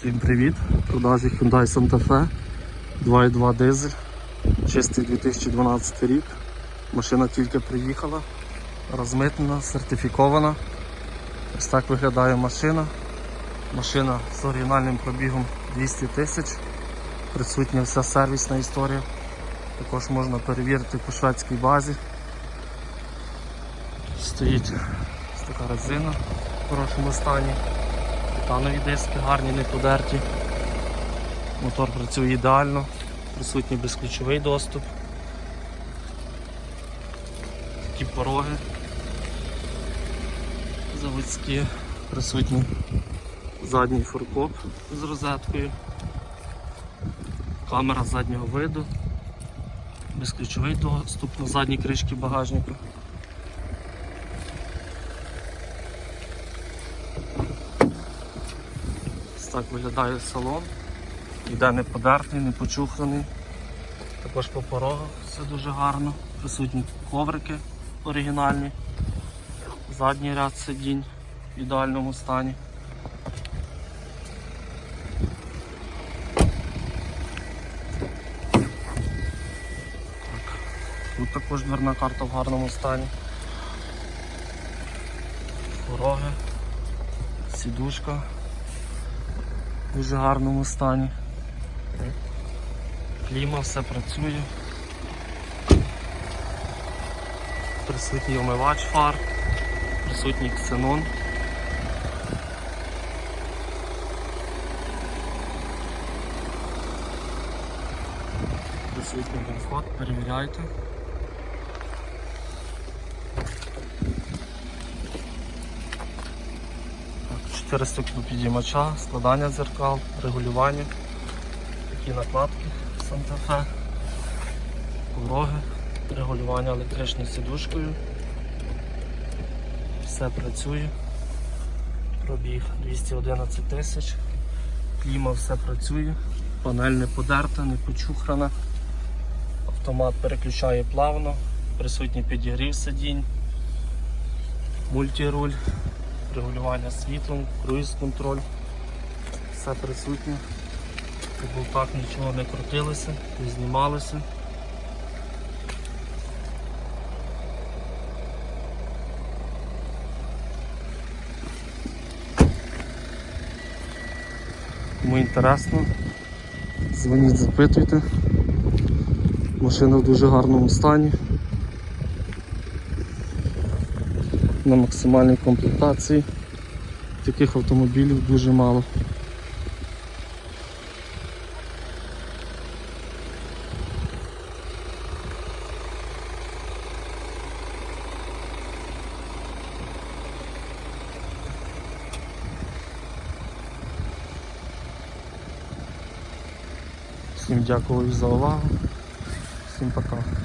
Всім привіт! В продажі Hyundai Santa Fe 2.2 дизель, чистий 2012 рік. Машина тільки приїхала, розмитнена, сертифікована. Ось так виглядає машина. Машина з оригінальним пробігом 200 тисяч. Присутня вся сервісна історія. Також можна перевірити по шведській базі. Стоїть ось така резина в хорошому стані. Титанові диски гарні, не подерті. Мотор працює ідеально, присутній безключовий доступ. Такі пороги заводські, присутній задній фуркоп з розеткою, камера заднього виду, безключовий доступ на задній кришці багажника. Так виглядає салон. Ніде не подертий, не почуханий. Також по порогах все дуже гарно. Присутні коврики оригінальні. Задній ряд сидінь в ідеальному стані. Тут також дверна карта в гарному стані. Пороги, сідушка в дуже гарному стані. Кліма, все працює. Присутній омивач фар, присутній ксенон. Присутній вход, перевіряйте. Так, 4 ступні підіймача, складання дзеркал, регулювання, такі накладки Fe, пороги, регулювання електричною сидушкою. Все працює. Пробіг 211 тисяч. Кліма все працює, панель не подерта, не почухрана. Автомат переключає плавно, присутній підігрів сидінь, мультируль регулювання світлом, круїз контроль, все присутнє. У болтах нічого не крутилося, не знімалося. Кому інтересно, дзвоніть, запитуйте. Машина в дуже гарному стані. На максимальній комплектації. Таких автомобілів дуже мало. Всім дякую за увагу. Всім пока.